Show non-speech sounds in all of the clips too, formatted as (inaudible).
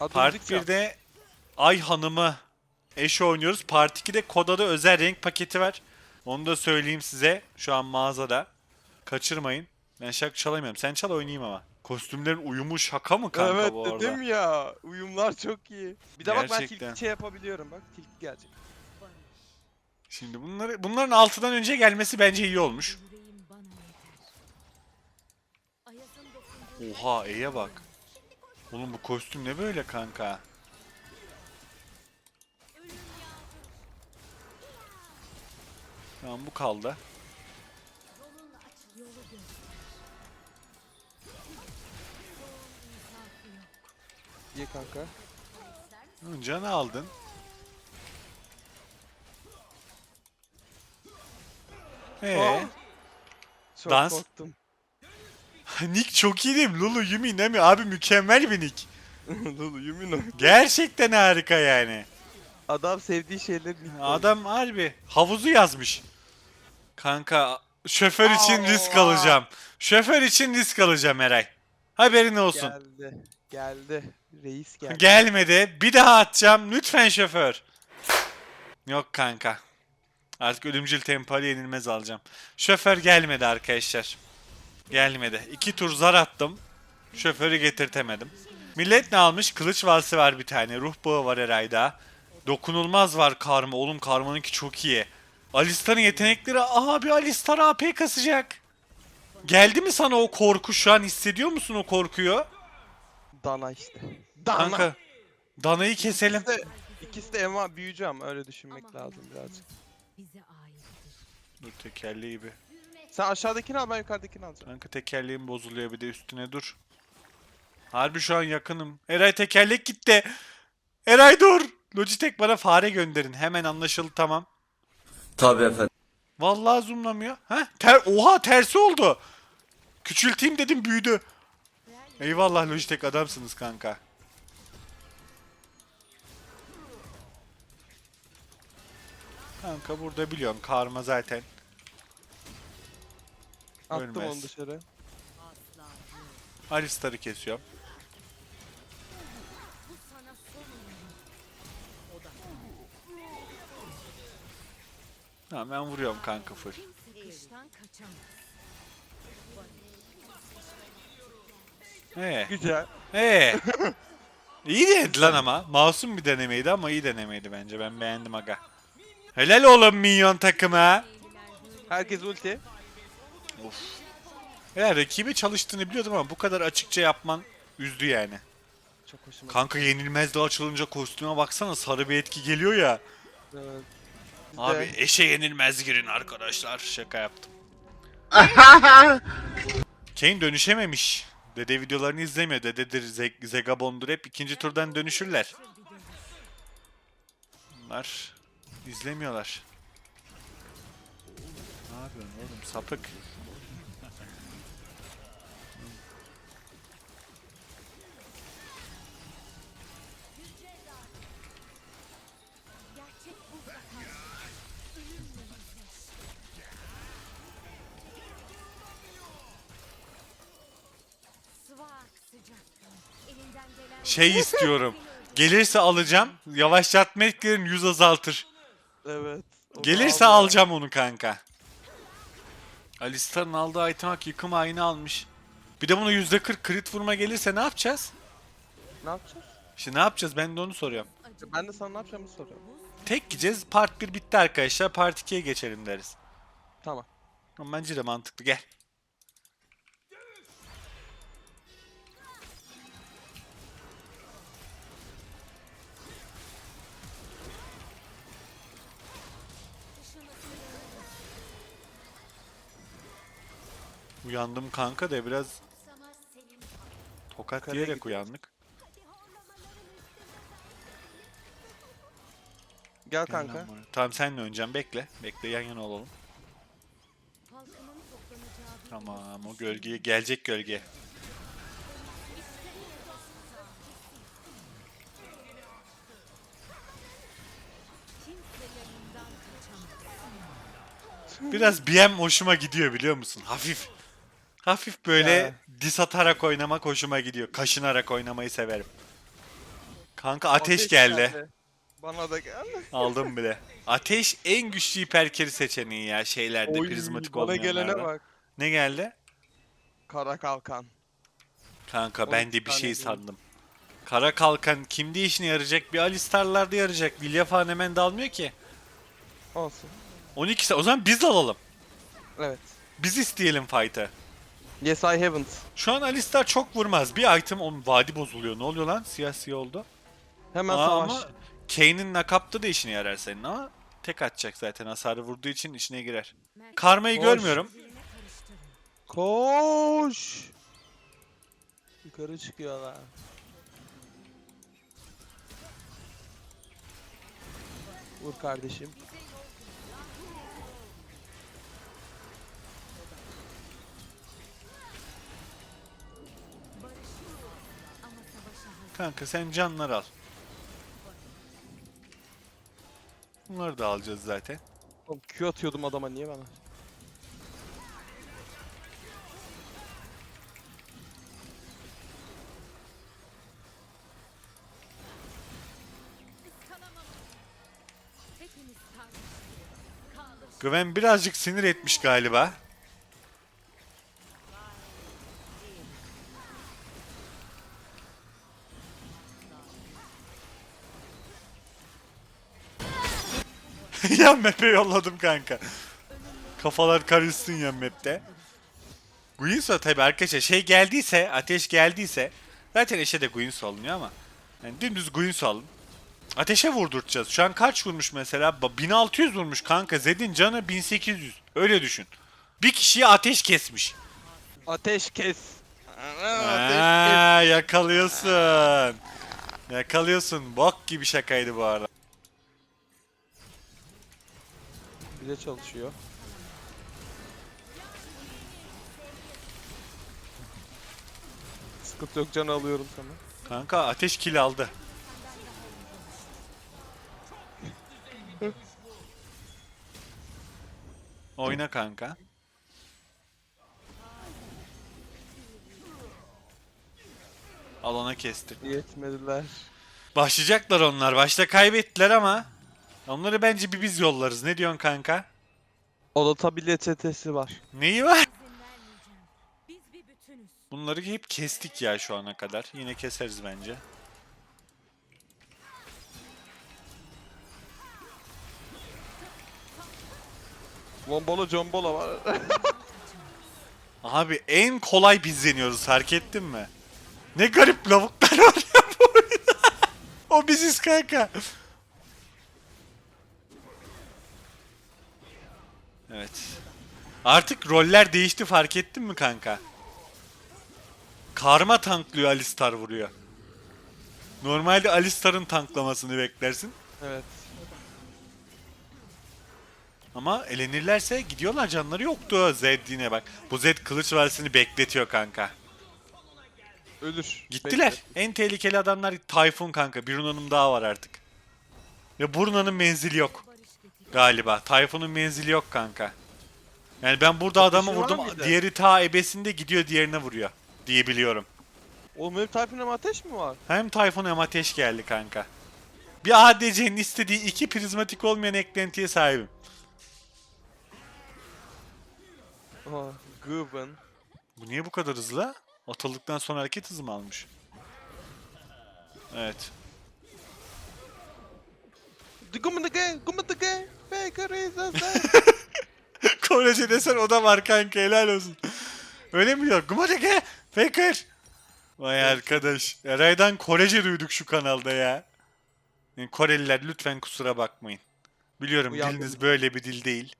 Adı Part Müzikcan. 1'de Ay Hanım'ı eş oynuyoruz. Part 2'de Koda'da özel renk paketi var. Onu da söyleyeyim size. Şu an mağazada. Kaçırmayın. Ben şarkı çalamıyorum. Sen çal oynayayım ama. Kostümlerin uyumu şaka mı kanka evet bu arada? dedim ya. Uyumlar çok iyi. Bir de bak ben tilki şey yapabiliyorum bak. Tilki gelecek. Şimdi bunları bunların altıdan önce gelmesi bence iyi olmuş. Oha E'ye bak. Oğlum bu kostüm ne böyle kanka? Tamam bu kaldı. İyi kanka. Hı, Canı aldın. Ee! Çok Dans. korktum. (laughs) Nick çok iyi değil mi? Lulu Yumi ne mi? Abi mükemmel bir Nick. (laughs) Lulu Yumino. Gerçekten harika yani. Adam sevdiği şeyleri bilmiyor. Adam harbi havuzu yazmış. Kanka şoför için Aa. risk alacağım. Şoför için risk alacağım Eray. Haberin olsun. Geldi. Geldi. Reis geldi. Gelmedi. Bir daha atacağım. Lütfen şoför. Yok kanka. Artık ölümcül tempali yenilmez alacağım. Şoför gelmedi arkadaşlar. Gelmedi. İki tur zar attım. Şoförü getirtemedim. Millet ne almış? Kılıç valsi var bir tane. Ruh bağı var herayda. Dokunulmaz var karma. Oğlum karmanınki çok iyi. Alistar'ın yetenekleri abi Alistar AP kasacak. Geldi mi sana o korku şu an hissediyor musun o korkuyu? Dana işte. Dana. Kanka Dana'yı keselim. İkisi de, ikisi de ama öyle düşünmek lazım birazcık. Dur tekerleği bir. Sen aşağıdakini al ben yukarıdakini alacağım. Kanka tekerleğim bozuluyor bir de üstüne dur. Harbi şu an yakınım. Eray tekerlek gitti. Eray dur. Logitech bana fare gönderin. Hemen anlaşıldı tamam. Tabii efendim. Vallahi zoomlamıyor. Ha? Ter Oha tersi oldu. Küçülteyim dedim büyüdü. Eyvallah Logitech adamsınız kanka. Kanka burada biliyorsun karma zaten. Attım Ölmez. onu dışarı. Alistar'ı oyun. Tamam ben vuruyorum kanka full. Ee, Güzel. ee. iyi denedi lan ama. Masum bir denemeydi ama iyi denemeydi bence. Ben beğendim aga. Helal oğlum minyon takıma. Herkes ulti. Of. Ya rakibi çalıştığını biliyordum ama bu kadar açıkça yapman üzdü yani. Çok hoşuma Kanka yenilmez de açılınca kostüme baksana sarı bir etki geliyor ya. Evet. Biz Abi de- eşe yenilmez girin arkadaşlar. Şaka yaptım. (laughs) Kane dönüşememiş. Dede videolarını izlemiyor. Dededir, Zeg- Zegabon'dur hep ikinci turdan dönüşürler. Bunlar izlemiyorlar. Ne yapıyorsun oğlum sapık. Şey istiyorum. Gelirse alacağım. Yavaşlatma yüz azaltır. Evet. onu Gelirse aldım. alacağım onu kanka. Alistar'ın aldığı item hak yıkım ayını almış. Bir de buna %40 crit vurma gelirse ne yapacağız? Ne yapacağız? İşte ne yapacağız ben de onu soruyorum. Ben de sana ne yapacağımı soruyorum. Tek gideceğiz part 1 bitti arkadaşlar part 2'ye geçelim deriz. Tamam. Ama bence de mantıklı gel. Uyandım kanka da biraz tokat Karaya diyerek uyandık. Gel kanka. Tamam senle oynayacağım bekle. Bekle yan yana olalım. Tamam o gölgeye gelecek gölge. Biraz BM hoşuma gidiyor biliyor musun? Hafif. Hafif böyle Ya. dis atarak oynamak hoşuma gidiyor. Kaşınarak oynamayı severim. Kanka ateş, geldi. Bana da geldi. Aldım bile. Ateş en güçlü hiperkeri seçeneği ya şeylerde Oy, prizmatik bana gelene olmayanlarda. bak. Ne geldi? Kara kalkan. Kanka ben de bir şey değil. sandım. Kara kalkan kimde işine yarayacak? Bir Alistar'larda yarayacak. Vilya falan hemen dalmıyor ki. Olsun. 12 sa- O zaman biz alalım. Evet. Biz isteyelim fight'ı. Yes I haven't. Şu an Alistar çok vurmaz. Bir item onun vadi bozuluyor. Ne oluyor lan? Siyah siyah oldu. Hemen Aa, savaş. ama Kane'in nakapta da işine yarar senin ama tek atacak zaten hasarı vurduğu için işine girer. Karmayı Hoş. görmüyorum. Koş. Yukarı çıkıyorlar. Vur kardeşim. Kanka sen canlar al. Bunları da alacağız zaten. Oğlum Q atıyordum adama niye bana? Gwen birazcık sinir etmiş galiba. (laughs) yan map'e yolladım kanka. Kafalar karışsın yan map'te. Guinsoo tabi arkadaşlar şey geldiyse, ateş geldiyse zaten eşe de Guinsoo alınıyor ama yani dümdüz Guinsoo alın. Ateşe vurdurtacağız. Şu an kaç vurmuş mesela? Ba- 1600 vurmuş kanka. Zed'in canı 1800. Öyle düşün. Bir kişiye ateş kesmiş. Ateş kes. Ateş kes. Aa, yakalıyorsun. Yakalıyorsun. Bok gibi şakaydı bu arada. Bize çalışıyor. Sıkıntı yok canı alıyorum sana. Kanka ateş kill aldı. Oyna kanka. Alana kesti. Yetmediler. Başlayacaklar onlar. Başta kaybettiler ama onları bence bir biz yollarız. Ne diyorsun kanka? Olatabilye çetesi var. Neyi var? İzin vermeyeceğim. Biz bir bütünüz. Bunları hep kestik ya şu ana kadar. Yine keseriz bence. Lombolo combola var. Abi en kolay biz yeniyoruz fark ettin mi? Ne garip lavuklar var ya bu oyunda. (laughs) o biziz kanka. Evet. Artık roller değişti fark ettin mi kanka? Karma tanklıyor Alistar vuruyor. Normalde Alistar'ın tanklamasını beklersin. evet. Ama elenirlerse gidiyorlar canları yoktu. Zed yine bak. Bu Zed kılıç varisini bekletiyor kanka. Ölür. Gittiler. Bekle. En tehlikeli adamlar Tayfun kanka. Bir Runa'nın daha var artık. Ya bu Runa'nın menzili yok. Galiba. Tayfun'un menzili yok kanka. Yani ben burada adamı var vurdum. mıydı? Diğeri ta ebesinde gidiyor diğerine vuruyor. Diyebiliyorum. Oğlum benim Tayfun'um ateş mi var? Hem Tayfun hem Ateş geldi kanka. Bir ADC'nin istediği iki prizmatik olmayan eklentiye sahibim. Oha. Gıvın. Bu niye bu kadar hızlı? Atıldıktan sonra hareket hızı mı almış? Evet. İs a sen. Korece desen o da var kanka helal olsun. Öyle mi diyor? Gumadege Faker. Vay arkadaş. Eray'dan Korece duyduk şu kanalda ya. Yani Koreliler lütfen kusura bakmayın. Biliyorum Uyandım. diliniz böyle bir dil değil.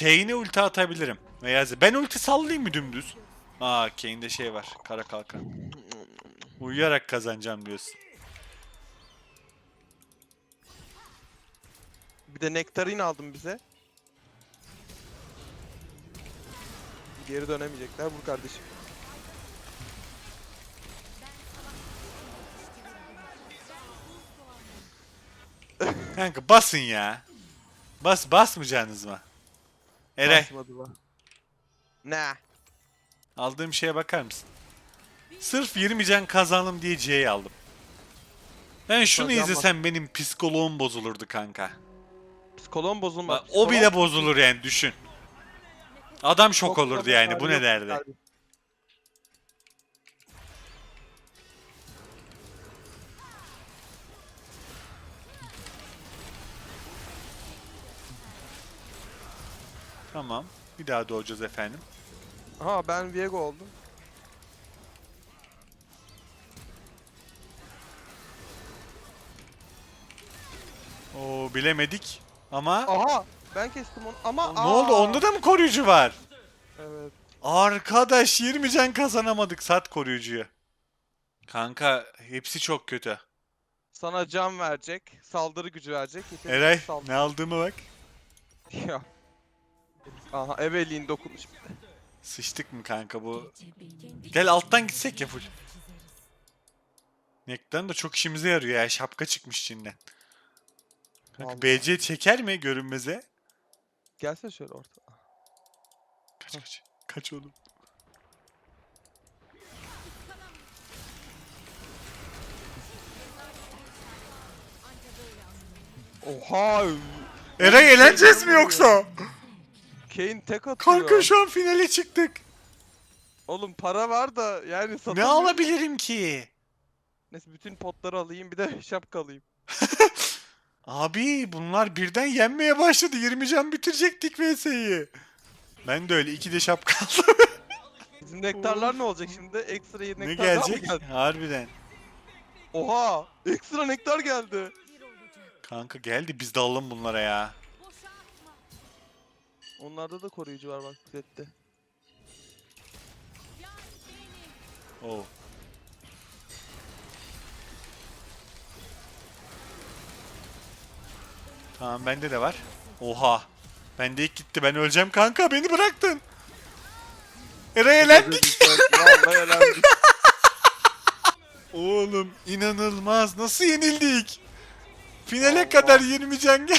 Kane'e ulti atabilirim. Veya ben ulti sallayayım mı dümdüz? Aa Kane'de şey var. Kara kalkan. Uyuyarak kazanacağım diyorsun. Bir de nektarin aldım bize. Geri dönemeyecekler. Vur kardeşim. Kanka basın ya. Bas basmayacaksınız mı? Eray Basmadı lan. Ne? aldığım şeye bakar mısın? Sırf 20 can kazandım diye C'yi aldım. Ben şunu bak- izlesem benim psikoloğum bozulurdu kanka. Psikolog bozulmaz. Bak, o bile bozulur yani düşün. Adam şok Çok olurdu yani bu ne derdi. derdi. Tamam. Bir daha doğacağız efendim. Ha ben Viego oldum. Oo bilemedik. Ama Aha ben kestim onu ama ne oldu? aa! Onda da mı koruyucu var? Evet. Arkadaş 20 can kazanamadık sat koruyucuyu. Kanka hepsi çok kötü. Sana can verecek, saldırı gücü verecek. yetenek Eray saldırı- ne aldığıma bak. Ya. Aha Evelyn dokunmuş. Sıçtık mı kanka bu? Gel alttan gitsek ya full. Nektar'ın da çok işimize yarıyor ya. Şapka çıkmış içinden. Kanka. BC çeker mi görünmeze? Gelsene şöyle orta. Kaç kaç. Kaç oğlum. Oha! Eray eğleneceğiz mi yoksa? Kane tek atıyor. Kanka şu an finale çıktık. Oğlum para var da yani Ne satamıyorum. alabilirim ki? Neyse bütün potları alayım bir de (laughs) şapka alayım. (laughs) Abi bunlar birden yenmeye başladı. 20 can bitirecektik VS'yi. Ben de öyle iki de şapka aldım. (laughs) Bizim nektarlar ne olacak şimdi? Ekstra yedi ne nektar daha mı gelecek? geldi? Harbiden. Oha! Ekstra nektar geldi. Kanka geldi biz de alalım bunlara ya. Onlarda da koruyucu var bak sette. Oo. Tamam bende de var. Oha. Bende ilk gitti ben öleceğim kanka beni bıraktın. Eray elendik. Vallahi elendik. (laughs) Oğlum inanılmaz nasıl yenildik? Finale Allah. kadar 20 can gel. (laughs)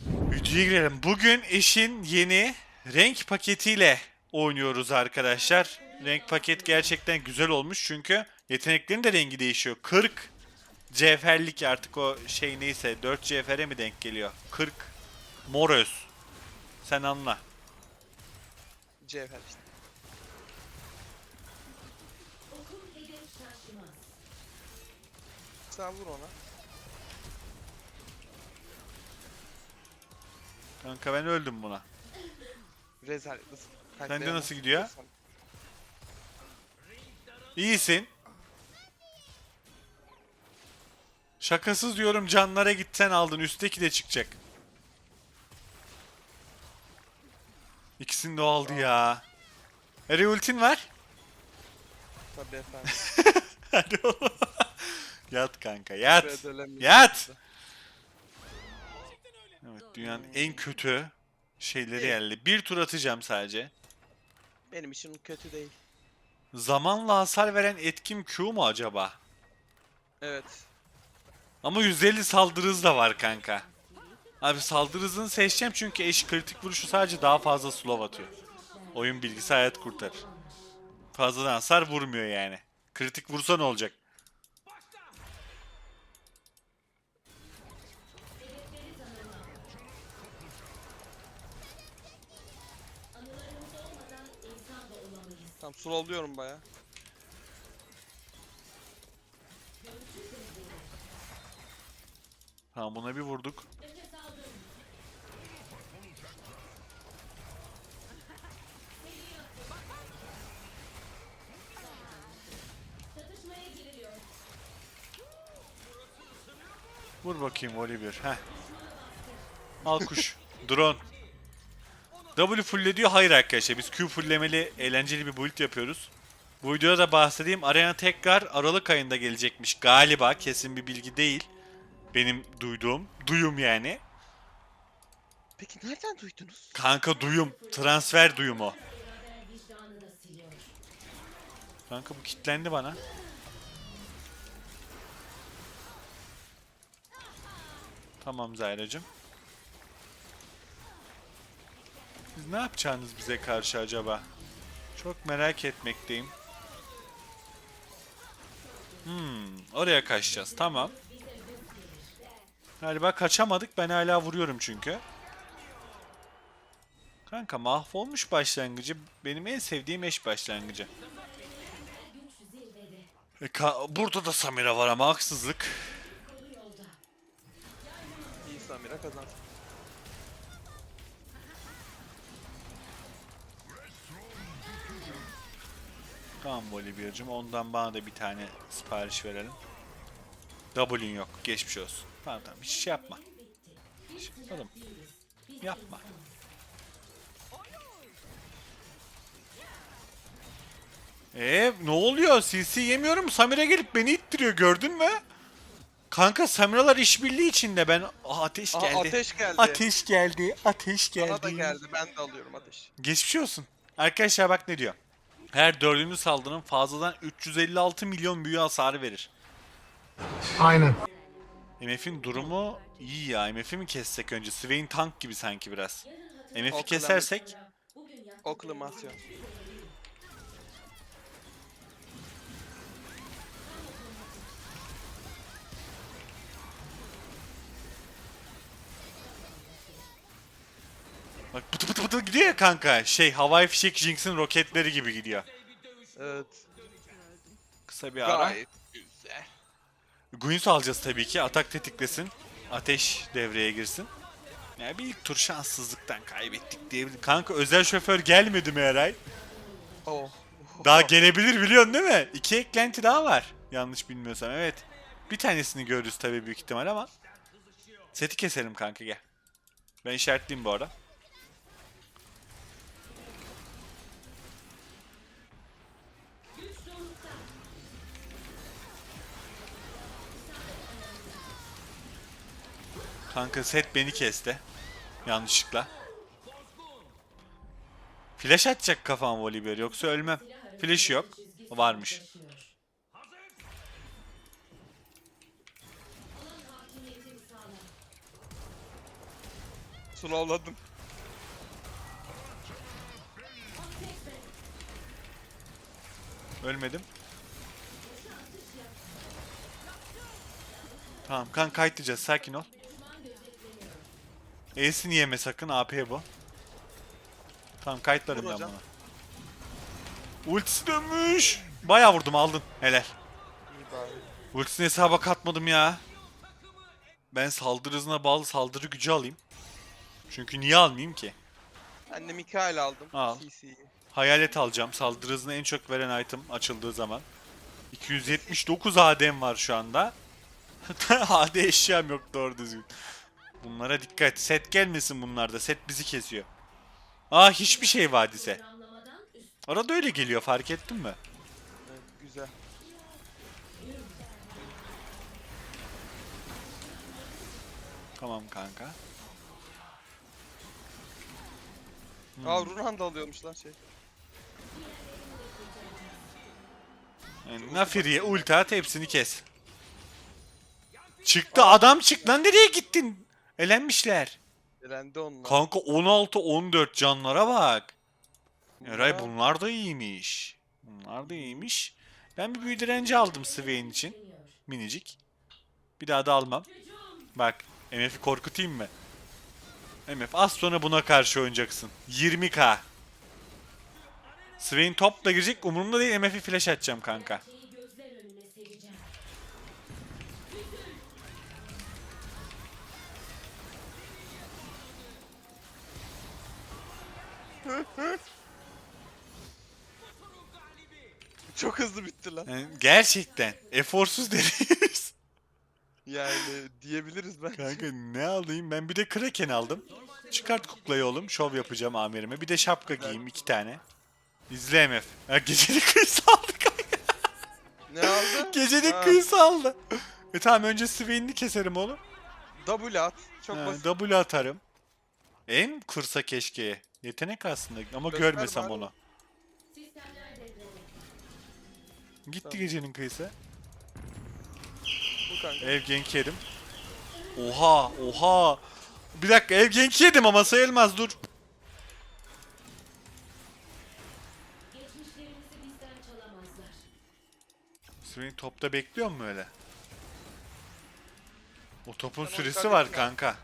Videoya girelim. Bugün eşin yeni renk paketiyle oynuyoruz arkadaşlar. Renk paket gerçekten güzel olmuş çünkü yeteneklerin de rengi değişiyor. 40 cevherlik artık o şey neyse 4 cevhere mi denk geliyor? 40 moröz. Sen anla. Cevher işte. Sen vur ona. Kanka ben öldüm buna. Rezalet. Sende nasıl gidiyor? İyisin. Şakasız diyorum canlara gitsen aldın. Üstteki de çıkacak. İkisini de aldı ya. Ere ultin var. Tabii efendim. (laughs) Hadi oğlum. yat kanka yat. Yat. Evet dünyanın en kötü şeyleri yerli. Bir tur atacağım sadece. Benim için kötü değil. Zamanla hasar veren etkim Q mu acaba? Evet. Ama 150 saldırı hız da var kanka. Abi saldırı hızını seçeceğim çünkü eş kritik vuruşu sadece daha fazla slow atıyor. Oyun bilgisi hayat kurtarır. Fazladan hasar vurmuyor yani. Kritik vursa ne olacak? Tamam slowluyorum baya. Tamam buna bir vurduk. Vur bakayım Oliver. Heh. Al kuş. Drone. W fulle diyor. Hayır arkadaşlar biz Q fullemeli eğlenceli bir build yapıyoruz. Bu videoda da bahsedeyim. Arena tekrar Aralık ayında gelecekmiş galiba. Kesin bir bilgi değil. Benim duyduğum. Duyum yani. Peki nereden duydunuz? Kanka duyum. Transfer duyumu. Kanka bu kitlendi bana. Tamam Zayracım. Siz ne yapacaksınız bize karşı acaba? Çok merak etmekteyim. Hmm, oraya kaçacağız. Tamam. Galiba kaçamadık. Ben hala vuruyorum çünkü. Kanka mahvolmuş başlangıcı benim en sevdiğim eş başlangıcı. E, Burada da Samira var ama haksızlık. İyi Samira kazan. Tamam Bolivyacım ondan bana da bir tane sipariş verelim. W'un yok. Geçmiş olsun. Tamam tamam hiç şey yapma. Hiç oğlum. Yapma. Eee ne oluyor? CC yemiyorum. Samira gelip beni ittiriyor gördün mü? Kanka Samiralar işbirliği içinde ben Aa, ateş Aa, geldi. ateş geldi. Ateş geldi. Ateş geldi. Bana da geldi. Ben de alıyorum ateş. Geçmiş olsun. Arkadaşlar bak ne diyor. Her dördüncü saldırının fazladan 356 milyon büyü hasarı verir. Aynen. MF'in durumu iyi ya. MF'i mi kessek önce? Swain tank gibi sanki biraz. MF'i kesersek Oklamasyon. bak pıtı pıtı pıtı gidiyor ya kanka. Şey havai fişek Jinx'in roketleri gibi gidiyor. Evet. Kısa bir ara. Gayet. Guinness alacağız tabii ki. Atak tetiklesin. Ateş devreye girsin. Ya bir ilk tur şanssızlıktan kaybettik diyebilirim. Kanka özel şoför gelmedi mi Eray? Oh. Daha gelebilir biliyorsun değil mi? İki eklenti daha var. Yanlış bilmiyorsam evet. Bir tanesini görürüz tabii büyük ihtimal ama. Seti keselim kanka gel. Ben işaretleyeyim bu arada. Kanka set beni kesti. Yanlışlıkla. Flash atacak kafam Volibear yoksa ölmem. Flash yok. Varmış. Slowladım. Ölmedim. Tamam kan kayıtlayacağız sakin ol. E'sini yeme sakın AP bu. Tamam kayıtlarım Vur ben hocam. buna. Ultisi dönmüş. Bayağı vurdum aldın. Helal. İyi bari. Ultisini hesaba katmadım ya. Ben saldırı hızına bağlı saldırı gücü alayım. Çünkü niye almayayım ki? Ben de Mikael aldım. Al. CC'yi. Hayalet alacağım. Saldırı hızını en çok veren item açıldığı zaman. 279 AD'm var şu anda. (laughs) AD eşyam yok doğru düzgün. Bunlara dikkat. Set gelmesin bunlarda. Set bizi kesiyor. Aa hiçbir şey vadise. Arada öyle geliyor fark ettin mi? Evet, güzel. Tamam kanka. Aa Runan da alıyormuş lan şey. Yani Nafiri'ye ulti at hepsini kes. Çıktı adam çık lan nereye gittin? Elenmişler. Elendi onlar. Kanka 16-14 canlara bak. Eray Bunlar- bunlar da iyiymiş. Bunlar da iyiymiş. Ben bir büyü direnci aldım Swain için. Minicik. Bir daha da almam. Bak MF'i korkutayım mı? MF az sonra buna karşı oynayacaksın. 20k. Swain topla girecek umurumda değil MF'i flash atacağım kanka. Çok hızlı bitti lan. Yani gerçekten eforsuz deriz. Yani diyebiliriz ben. Kanka ne alayım? Ben bir de Kraken aldım. Çıkart kuklayı oğlum. Şov yapacağım amirime. Bir de şapka giyeyim iki tane. İzle MF. Ha, gecelik kıyısı aldı kanka. Ne aldı? Gecelik Ha, kıyısı aldı. E tamam önce Swain'i keserim oğlum. Double at. Çok Ha, basit. W atarım. En kırsa keşke. Yetenek aslında ama Göster görmesem bari. onu. Gitti Tamam. gecenin kıyısı. Bu kanka. Ev genk yedim. Oha oha. Bir dakika ev genk yedim ama sayılmaz dur. Swing topta bekliyor mu öyle? O topun Tamam, süresi var ki. kanka.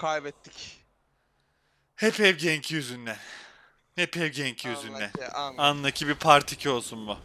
Kaybettik. Hep ev genki yüzünden. Hep ev genki yüzünden. Anlaki. Anlaki bir part 2 olsun bu.